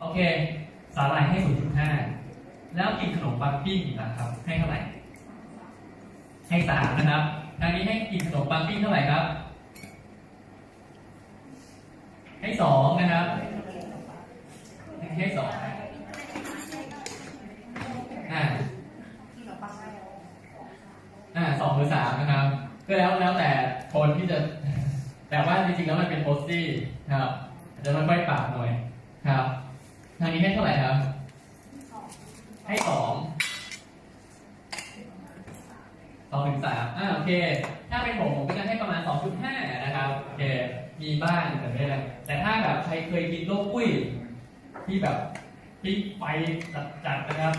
โอเค สาหร่ายให้ 0.5 แล้วกินขนมปังปิ้งอีกนะครับ ให้เท่าไหร่ ให้สามนะครับทางนี้ให้กินขนมปังปิ้งเท่าไหร่ครับ ให้สองนะครับให้สองอ่าอ่าสองหรือสามนะครับ ก็แล้วแล้วแต่คนที่จะ แต่ว่าจริงๆแล้วมันเป็นโพสตี้ครับอาจจะค่อยปรับหน่อยครับ ทางนี้ให้เท่าไหร่ครับ ให้สองสองถึงสามอ่าโอเค ถ้าเป็นผมผมก็จะให้ประมาณ2.5นะครับโอเคมีบ้างแต่ไม่ได้แต่ถ้าแบบใครเคยกินโลกกุ้ยที่แบบที่ไฟจัดๆนะครับ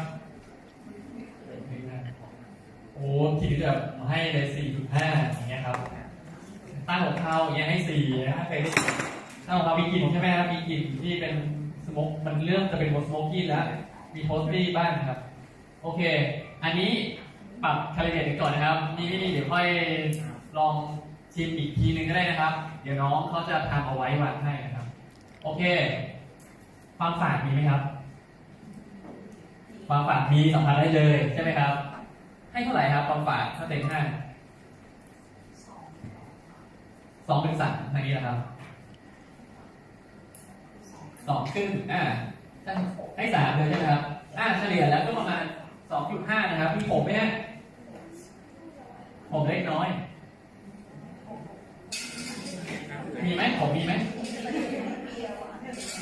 โอ้ทีนี้แบบให้เลย4.5อย่างเงี้ยครับตั้งของเขาอย่างเงี้ยให้4นะถ้าเคยได้ตั้งของเขามีกลิ่นใช่ไหมครับมีกลิ่นที่เป็น สโมกมันเริ่มจะเป็นสโมกกี้แล้ว มีโทสตี้บ้างครับ โอเค อันนี้ปรับคาลิเบรตก่อนนะครับ นี่เดี๋ยวค่อยลองชิมอีกทีนึงก็ได้นะครับ เดี๋ยวน้องเขาจะทำเอาไว้วางให้นะครับ โอเค ความฝาดมีไหมครับ ความฝาดมีสัมผัสได้เลยใช่ไหมครับ ให้เท่าไหร่ครับ ความฝาดถ้าเต็มห้าสองเป็นสามทางนี้นะครับ สองครึ่งอ่าให้สามเลยใช่ไหมครับ อ่าเฉลี่ยแล้วก็ประมาณสองจุดห้านะครับ มีผมไหมฮะผมเล็กน้อย มีไหมผมมีไหม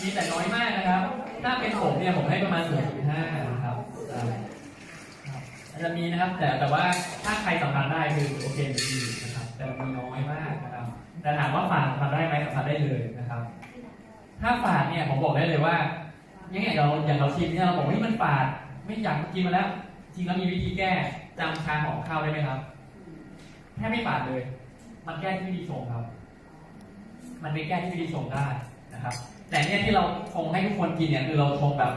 มีแต่น้อยมากนะครับ ถ้าเป็นผมเนี่ยผมให้ประมาณ0.5นะครับอาจจะมีนะครับ แต่แต่ว่าถ้าใครสัมผัสได้คือโอเคดีนะครับ แต่มีน้อยมากนะครับ แต่ถามว่าฝาดสัมผัสได้ไหมสัมผัสได้เลยนะครับ ถ้าฝาดเนี่ยผมบอกได้เลยว่ายังไงเราอย่างเราชิมเนี่ยเราบอกว่ามันฝาด ไม่อยากกินมาแล้ว จริงแล้วมีวิธีแก้จำชาของข้าวได้ไหมครับแค่ไม่ฝาดเลย มันแก้ที่วิธีชงครับ มันไม่แก้ที่วิธีชงได้นะครับ แต่เนี่ยที่เราชงให้ทุกคนกินเนี่ยคือเราชงแบบ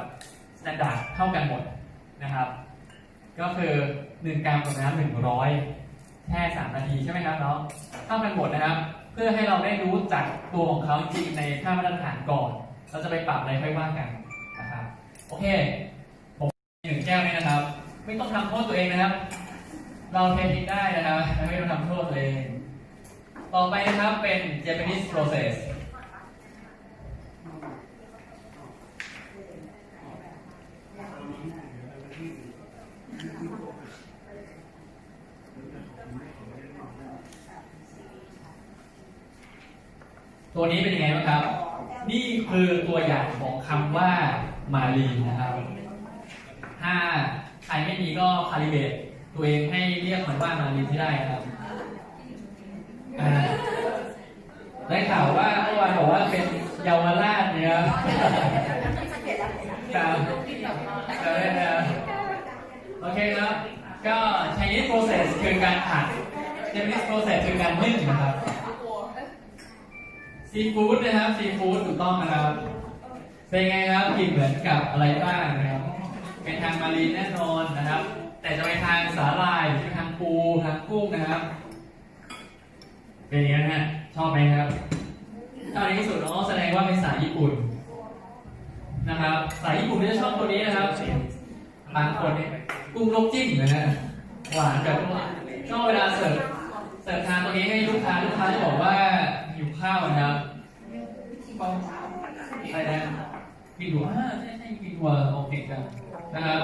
สแตนดาร์ดเท่ากันหมดนะครับ ก็คือ1กรัมกับน้ำหนึ่งร้อยแค่3นาทีใช่ไหมครับเนาะเท่ากันหมดนะครับ พื่อให้เราได้รู้จักตัวของเขาจริงในค่ามาตรฐานก่อน เราจะไปปรับอะไรค่อยว่ากันนะครับ โอเค ผมหนึ่งแก้วนี้นะครับ ไม่ต้องทำโทษตัวเองนะครับ เราเทคนิคได้นะครับ ไม่ต้องทำโทษตัวเอง ต่อไปนะครับเป็น Japanese process ตัวนี้เป็นยังไงบ้างครับ นี่คือตัวอย่างของคำว่ามารีนนะครับ ถ้าใครไม่มีก็คาลิเบรตตัวเองให้เรียกมันว่ามารีนที่ได้นะครับอ่าได้ข่าวว่าเมื่อวานบอกว่าเป็นเยาวราชเนี่ยครับครับครับครับโอเคครับ ก็ Chinese process คือการผัด Japanese process คือการนึ่งนะครับ ซีฟู้ดนะครับซีฟู้ดถูกต้องนะครับ เป็นไงครับกลิ่นเหมือนกับอะไรบ้างนะครับเป็นทางมารีนแน่นอนนะครับ แต่จะไปทางสาหร่ายหรือทางปูทางกุ้งนะครับ เป็นยังไงนะฮะชอบไหมครับชอบในที่สุดเนาะแสดงว่าเป็นสายญี่ปุ่นนะครับ สายญี่ปุ่นจะชอบตัวนี้นะครับบางคนเนี่ยกุ้งลกจิ้มนะฮะหวานแบบชอบเวลาเสิร์ฟ เสิร์ฟทานตัวนี้ให้ลูกค้าลูกค้าจะบอกว่าหิวข้าวนะครับอะไรนะกินหัวอ่าใช่ใช่กินหัวโอเคครับนะครับ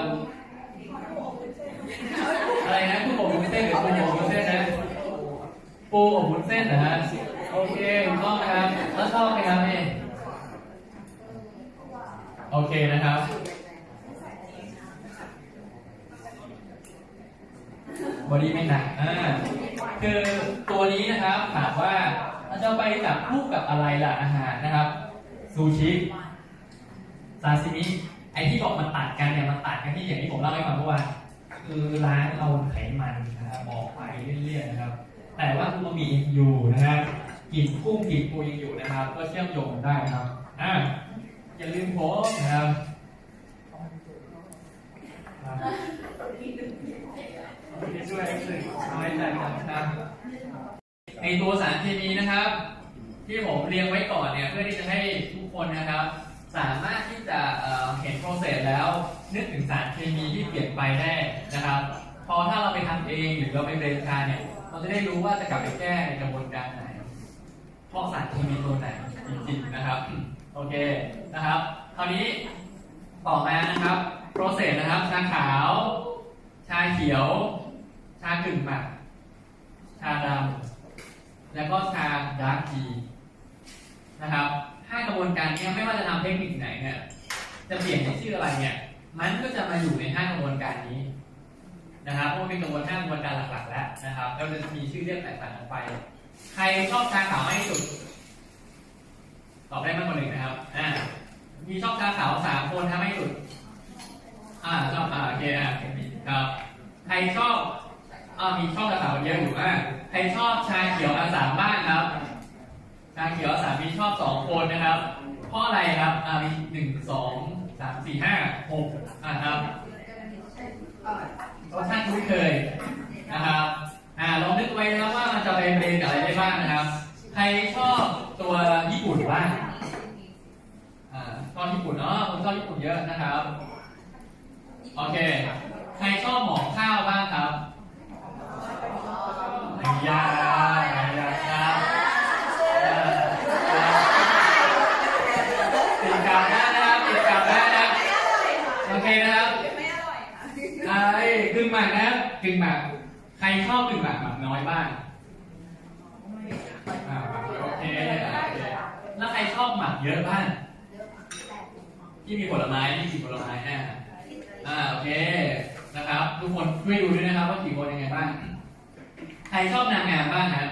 อะไรนะปูอบวุ้นเส้นหรือปูอบวุ้นเส้นนะปูอบวุ้นเส้นนะฮะโอเคถูกต้องนะครับแล้วชอบไหมครับพี่โอเคนะครับบอดี้ไม่หนักอ่า คือตัวนี้นะครับถามว่าเราจะไปจับคู่กับอะไรล่ะอาหารนะครับซูชิซาซิมิไอที่บอกมันตัดกันเนี่ยมันตัดกันที่อย่างที่ผมเล่าให้ฟังเมื่อวานคือล้างเอาไขมันนะครับออกไปเรื่อยๆนะครับ แต่ว่าอูมามิยังอยู่นะครับกลิ่นกุ้งกลิ่นปูยังอยู่นะครับ ก็เชื่อมโยงได้นะครับอ่าอย่าลืมโพสนะครับช่วยช่วยน้อยใจจังนะครับไอ ตัวสารเคมีนะครับ ที่ผมเรียงไว้ก่อนเนี่ยเพื่อที่จะให้ทุกคนนะครับ สามารถที่จะเอ่นึกถึงสารเคมีที่เปลี่ยนไปได้นะครับ พอถ้าเราไปทำเองหรือเราไปเรียนการเนี่ยเราจะได้รู้ว่าจะกลับไปแก้ในกระบวนการไหนเพราะสารเคมีตัวไหนจริงๆนะครับโอเคนะครับคราวนี้ต่อมานะครับ process นะครับชาขาว ชาเขียว ชากึ่งหมักชาดำ แล้วก็ชาดาร์กทีนะครับห้ากระบวนการเนี้ไม่ว่าจะทำเทคนิคไหนเนี่ยจะเปลี่ยนในชื่ออะไรเนี่ย มันก็จะมาอยู่ในห้ากระบวนการนี้นะครับเพราะเป็นกระบวนห้ากระบวนการหลักๆ แล้วนะครับแล้วจะมีชื่อเรียกแตกต่างกันไป ใครชอบชาขาวมากที่สุด ตอบได้มากกว่าหนึ่งนะครับอ่ามีชอบชาขาวสามคนถ้าไม่สุด อ่าชอบอ่าโอเคอะครับใครชอบอ่ามีชอบชาขาวเยอะอยู่อ่า รชอบชาเขียวอาสามบ้างครับ ชาเขียวอาสามมีชอบสองคนนะครับเพราะอะไรครับอ่ามีหนึ่งสองสามสี่ห้าหกอ่าครับรสชาติคุ้นเคยนะครับอ่าลองนึกไว้นะครับว่ามันจะไปเบรนกับอะไรได้บ้างนะครับ ใครชอบตัวญี่ปุ่นบ้างอ่าชอบญี่ปุ่นเนาะผมชอบญี่ปุ่นเยอะนะครับ โอเค ใครชอบหมอข้าวบ้างครับ ยาไอ้ยาครับเอ่อติดกับได้นะครับติดกับได้นะโอเคนะครับไอ้กึ่งหมากนะครับกึ่งหมากใครชอบกึ่งหมากหมากน้อยบ้างอ่าหมากน้อยโอเคโอเคแล้วใครชอบหมากเยอะบ้างที่มีผลไม้ที่มีผลไม้อ่าอ่าโอเคนะครับ ทุกคนช่วยดูด้วยนะครับว่ากี่คนยังไงบ้าง ใครชอบนางงามบ้างครั